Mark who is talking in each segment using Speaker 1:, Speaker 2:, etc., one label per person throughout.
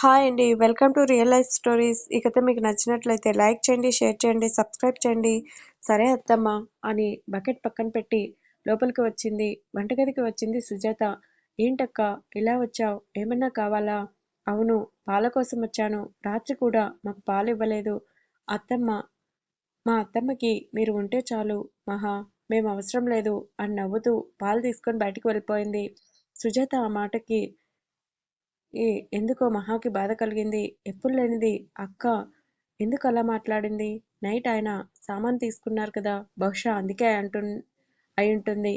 Speaker 1: Hi అండి. Welcome to real life stories. ఈ కథ మీకు నచ్చినట్లయితే లైక్ చేయండి షేర్ చేయండి సబ్స్క్రైబ్ చేయండి. సరే అత్తమ్మ అని బకెట్ పక్కన పెట్టి లోపలికి వచ్చింది. వంటగదికి వచ్చింది సుజాత. ఏంటక్క ఇలా వచ్చావు? ఏమన్నా కావాలా? అవును పాల కోసం వచ్చాను. రాత్రి కూడా మాకు పాలు ఇవ్వలేదు. అత్తమ్మ మా అత్తమ్మకి మీరు ఉంటే చాలు. మహా మేము అవసరం లేదు అని నవ్వుతూ పాలు తీసుకొని బయటికి వెళ్ళిపోయింది. సుజాత ఆ మాటకి ఏ ఎందుకో మహాకి బాధ కలిగింది. ఎప్పుడు లేనిది అక్క ఎందుకు అలా మాట్లాడింది? నైట్ ఆయన సామాన్ తీసుకున్నారు కదా బహుశా అందుకే అంటు అయి ఉంటుంది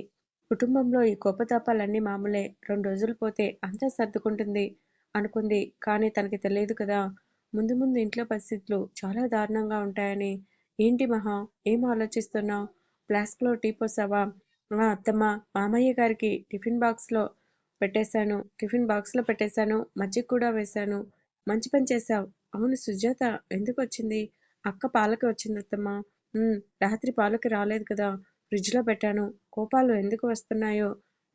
Speaker 1: కుటుంబంలో ఈ కోపతాపాలన్నీ మామూలే. రెండు రోజులు పోతే అంతా సర్దుకుంటుంది అనుకుంది. కానీ తనకి తెలియదు కదా. ముందు ముందు ఇంట్లో పరిస్థితులు చాలా దారుణంగా ఉంటాయని. ఏంటి మహా? ఏం ఆలోచిస్తున్నావు? ఫ్లాస్క్లో టీ పోసావా? మా అత్తమ్మ మామయ్య గారికి టిఫిన్ బాక్స్లో పెట్టేశాను. టిఫిన్ బాక్స్లో పెట్టేశాను. మజ్జిగ కూడా వేశాను. మంచి పని చేశావు. అవును సుజాత ఎందుకు వచ్చింది? అక్క పాలకి వచ్చింది అత్తమ్మా. రాత్రి పాలకి రాలేదు కదా. ఫ్రిడ్జ్లో పెట్టాను. కోపాలు ఎందుకు వస్తున్నాయో?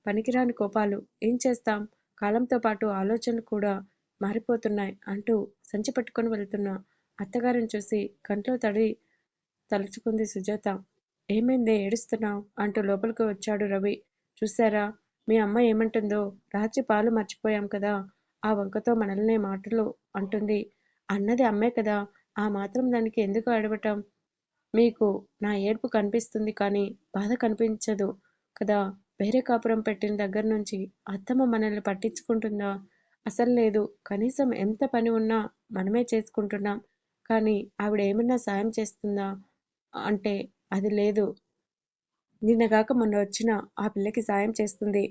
Speaker 1: పనికిరాని కోపాలు. ఏం చేస్తాం? కాలంతో పాటు ఆలోచనలు కూడా మారిపోతున్నాయి అంటూ సంచి పట్టుకొని వెళ్తున్నా. అత్తగారిని చూసి కంట్లో తడి తలుచుకుంది సుజాత. ఏమైందే? ఏడుస్తున్నావు? అంటూ లోపలికి వచ్చాడు రవి. చూసారా మీ అమ్మ ఏమంటుందో రాత్రి పాలు మర్చిపోయాం కదా ఆ వంకతో మనల్నే మాటలు అంటుంది. అన్నది అమ్మే కదా ఆ మాత్రం దానికి ఎందుకు అడగటం మీకు నా ఏడుపు కనిపిస్తుంది కానీ బాధ కనిపించదు కదా వేరే కాపురం పెట్టిన దగ్గర నుంచి అత్తమ్మ మనల్ని పట్టించుకుంటుందా? అసలు లేదు కనీసం ఎంత పని ఉన్నా మనమే చేసుకుంటున్నాం. కానీ ఆవిడ ఏమన్నా సాయం చేస్తుందా? అంటే అది లేదు నిన్నగాక మొన్న వచ్చిన ఆ పిల్లకి సాయం చేస్తుంది.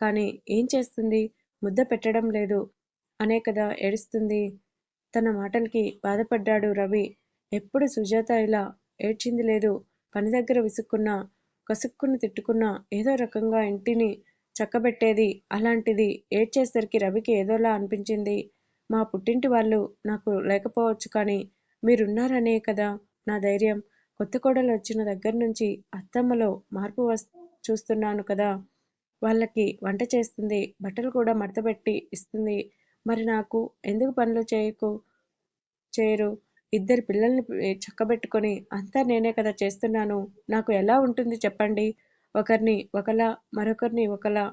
Speaker 1: కానీ ఏం చేస్తుంది? ముద్ద పెట్టడం లేదు. అనే కదా ఏడుస్తుంది. తన మాటలకి బాధపడ్డాడు రవి. ఎప్పుడు సుజాత ఇలా ఏడ్చింది లేదు. పని దగ్గర విసుక్కున్నా కసుక్కుని తిట్టుకున్నా ఏదో రకంగా ఇంటిని చక్కబెట్టేది. అలాంటిది ఏడ్చేసరికి రవికి ఏదోలా అనిపించింది. మా పుట్టింటి వాళ్ళు నాకు లేకపోవచ్చు కానీ మీరున్నారనే కదా నా ధైర్యం. కొత్త కోడలు వచ్చిన దగ్గర నుంచి అత్తమ్మలో మార్పు వస్ చూస్తున్నాను కదా. వాళ్ళకి వంట చేస్తుంది బట్టలు కూడా మడతపెట్టి ఇస్తుంది. మరి నాకు ఎందుకు పనులు చేయకు చేయరు? ఇద్దరు పిల్లల్ని చక్కబెట్టుకొని అంతా నేనే కదా చేస్తున్నాను. నాకు ఎలా ఉంటుంది చెప్పండి? ఒకరిని ఒకలా మరొకరిని ఒకలా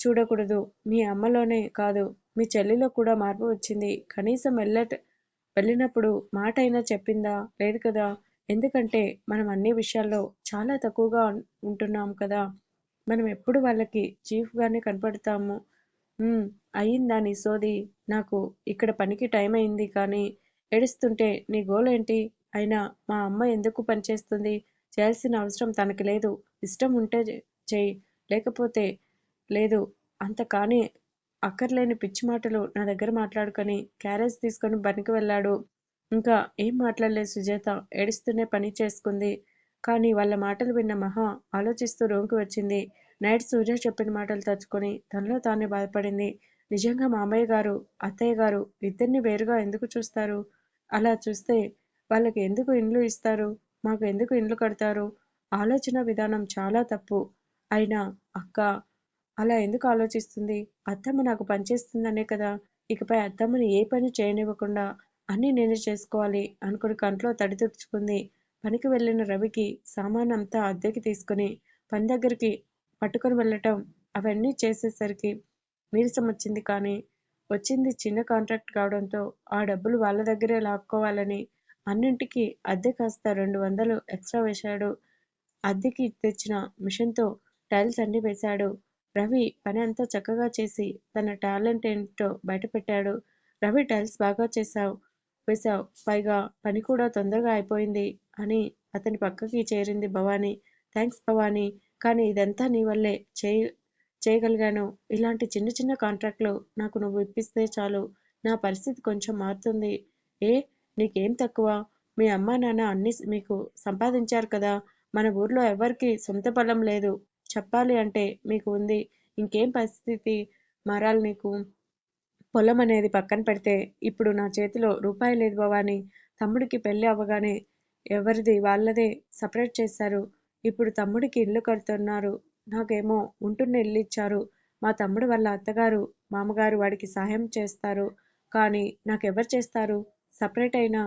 Speaker 1: చూడకూడదు. మీ అమ్మలోనే కాదు మీ చెల్లిలో కూడా మార్పు వచ్చింది. కనీసం వెళ్ళట వెళ్ళినప్పుడు మాట అయినా చెప్పిందా? లేదు కదా. ఎందుకంటే మనం అన్ని విషయాల్లో చాలా తక్కువగా ఉంటున్నాం కదా. మనం ఎప్పుడు వాళ్ళకి చీఫ్గానే కనపడతాము. "ఉమ్, అయిందా నీ సోది? నాకు ఇక్కడ పనికి టైం అయింది కానీ ఏడుస్తుంటే నీ గోల్ ఏంటి? అయినా మా అమ్మ ఎందుకు పనిచేస్తుంది చేయాల్సిన అవసరం తనకి లేదు. ఇష్టం ఉంటే చేయి. చెయ్యి లేకపోతే లేదు. అంత కానీ అక్కర్లేని పిచ్చి మాటలు నా దగ్గర మాట్లాడుకొని క్యారేజ్ తీసుకొని పనికి వెళ్ళాడు. ఇంకా ఏం మాట్లాడలేదు సుజాత. ఏడుస్తూనే పని చేసుకుంది. కానీ వాళ్ళ మాటలు విన్న మహా ఆలోచిస్తూ రూమ్కి వచ్చింది. నైట్ సూర్య చెప్పిన మాటలు తలుచుకొని తనలో తానే బాధపడింది. నిజంగా మామయ్య గారు అత్తయ్య గారు ఇద్దరిని వేరుగా ఎందుకు చూస్తారు? అలా చూస్తే వాళ్ళకి ఎందుకు ఇండ్లు ఇస్తారు? మాకు ఎందుకు ఇండ్లు కడతారు? ఆలోచన విధానం చాలా తప్పు. అయినా అక్క అలా ఎందుకు ఆలోచిస్తుంది? అత్తమ్మ నాకు పనిచేస్తుందనే కదా. ఇకపై అత్తమ్మని ఏ పని చేయనివ్వకుండా అన్నీ నేనే చేసుకోవాలి అనుకుని కంట్లో తడి తుడుచుకుంది. పనికి వెళ్ళిన రవికి సామాన్ అంతా అద్దెకి తీసుకుని పని దగ్గరికి పట్టుకొని వెళ్ళటం అవన్నీ చేసేసరికి నీరసం వచ్చింది కానీ వచ్చింది చిన్న కాంట్రాక్ట్ కావడంతో ఆ డబ్బులు వాళ్ళ దగ్గరే లాక్కోవాలని అన్నింటికి అద్దె కాస్త రెండు వందలు ఎక్స్ట్రా వేశాడు. అద్దెకి తెచ్చిన మిషన్తో టైల్స్ అన్ని వేశాడు. రవి పని అంతా చక్కగా చేసి తన టాలెంట్ ఏంటో బయటపెట్టాడు. రవి టైల్స్ బాగా చేశావు. వేశావు పైగా పని కూడా తొందరగా అయిపోయింది అని అతని పక్కకి చేరింది భవానీ. థ్యాంక్స్ భవానీ కానీ ఇదంతా నీ వల్లే. చేయ చేయగలిగాను. ఇలాంటి చిన్న చిన్న కాంట్రాక్ట్లు నాకు నువ్వు ఇప్పిస్తే చాలు. నా పరిస్థితి కొంచెం మారుతుంది. ఏ? నీకేం తక్కువ? మీ అమ్మా నాన్న అన్ని మీకు సంపాదించారు కదా. మన ఊర్లో ఎవరికి సొంత పొలం లేదు. చెప్పాలి అంటే మీకు ఉంది. ఇంకేం పరిస్థితి? మారాలి నీకు. పొలం అనేది పక్కన పెడితే ఇప్పుడు నా చేతిలో రూపాయి లేదు భవాని తమ్ముడికి పెళ్ళి అవ్వగానే ఎవరిది వాళ్ళదే సపరేట్ చేశారు ఇప్పుడు తమ్ముడికి ఇల్లు కడుతున్నారు. నాకేమో ఉంటున్న ఇల్లు ఇచ్చారు. మా తమ్ముడు వాళ్ళ అత్తగారు మామగారు వాడికి సహాయం చేస్తారు. కానీ నాకెవరు చేస్తారు? సపరేట్ అయిన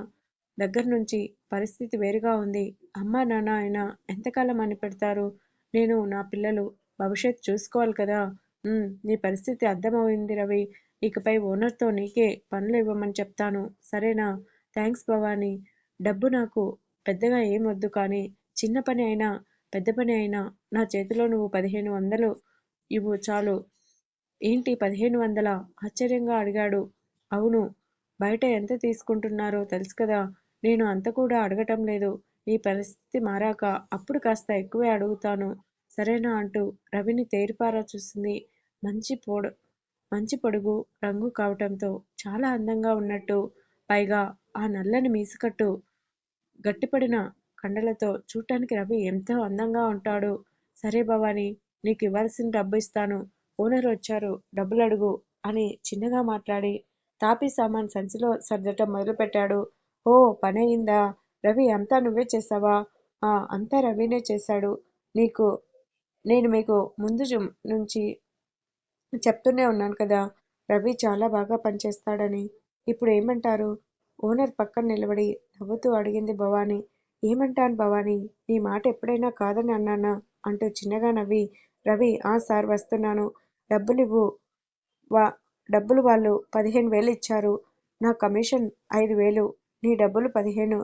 Speaker 1: దగ్గర నుంచి పరిస్థితి వేరుగా ఉంది. అమ్మా నాన్న అయినా ఎంతకాలం అని పెడతారు? నేను నా పిల్లలు భవిష్యత్తు చూసుకోవాలి కదా. "ఉమ్, నీ పరిస్థితి అర్థమవుతుంది రవి. ఇకపై ఓనర్తో నీకే పనులు ఇవ్వమని చెప్తాను. సరేనా? థ్యాంక్స్ భవానీ. డబ్బు నాకు పెద్దగా ఏం వద్దు కానీ చిన్న పని అయినా పెద్ద పని అయినా నా చేతిలో నువ్వు పదిహేను వందలు ఇవ్వు చాలు. ఏంటి పదిహేను వందల? ఆశ్చర్యంగా అడిగాడు. అవును. బయట ఎంత తీసుకుంటున్నారో తెలుసు కదా. నేను అంత కూడా అడగటం లేదు. ఈ పరిస్థితి మారాక అప్పుడు కాస్త ఎక్కువే అడుగుతాను. సరేనా అంటూ రవిని తేరిపారా చూసింది మంచి పొడ మంచి పొడుగు రంగు కావటంతో చాలా అందంగా ఉన్నట్టు పైగా ఆ నల్లని మీసుకట్టు గట్టిపడిన కండలతో చూడటానికి రవి ఎంతో అందంగా ఉంటాడు. సరే భవాని నీకు ఇవ్వాల్సిన డబ్బు ఇస్తాను. ఓనర్ వచ్చారు. డబ్బులు అడుగు అని చిన్నగా మాట్లాడి తాపీ సామాన్ సంచిలో సర్దటం మొదలుపెట్టాడు. ఓ పని అయిందా రవి అంతా నువ్వే చేసావా? ఆ అంతా రవినే చేశాడు. నీకు నేను మీకు ముందు జుమ్ నుంచి చెప్తూనే ఉన్నాను కదా రవి చాలా బాగా పనిచేస్తాడని. ఇప్పుడు ఏమంటారు? ఓనర్ పక్కన నిలబడి నవ్వుతూ అడిగింది భవాని. ఏమంటాను భవాని? నీ మాట ఎప్పుడైనా కాదని అన్నానా? అంటూ చిన్నగా నవ్వి రవి ఆ సార్ వస్తున్నాను. డబ్బులివ్వు వా డబ్బులు వాళ్ళు పదిహేను వేలు ఇచ్చారు. నా కమిషన్ ఐదు వేలు నీ డబ్బులు పదిహేను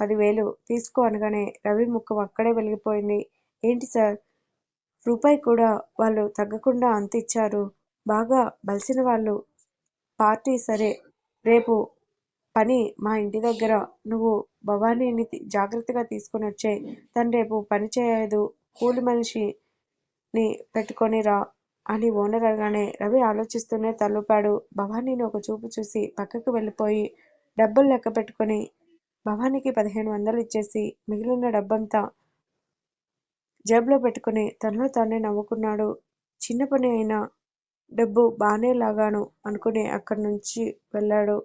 Speaker 1: పదివేలు తీసుకో అనగానే రవి ముఖం అక్కడే వెలిగిపోయింది. ఏంటి సార్? రూపాయి కూడా వాళ్ళు తగ్గకుండా అంత ఇచ్చారు. బాగా బలిసిన వాళ్ళు. పార్టీ సరే రేపు పని మా ఇంటి దగ్గర. నువ్వు భవానీని జాగ్రత్తగా తీసుకొని వచ్చే. తను రేపు పని చేయదు. కూలి మనిషిని పెట్టుకొని రా అని ఓనర్ అనగానే రవి ఆలోచిస్తూనే తలూపాడు. భవానీని ఒక చూపు చూసి పక్కకు వెళ్ళిపోయి డబ్బులు లెక్క పెట్టుకొని భవానీకి పదిహేను వందలు ఇచ్చేసి మిగిలిన డబ్బంతా జేబులో పెట్టుకుని తనలో తానే నవ్వుకున్నాడు. చిన్న పని అయినా డబ్బు బానే లాగాను అనుకుని అక్కడి నుంచి వెళ్ళాడు.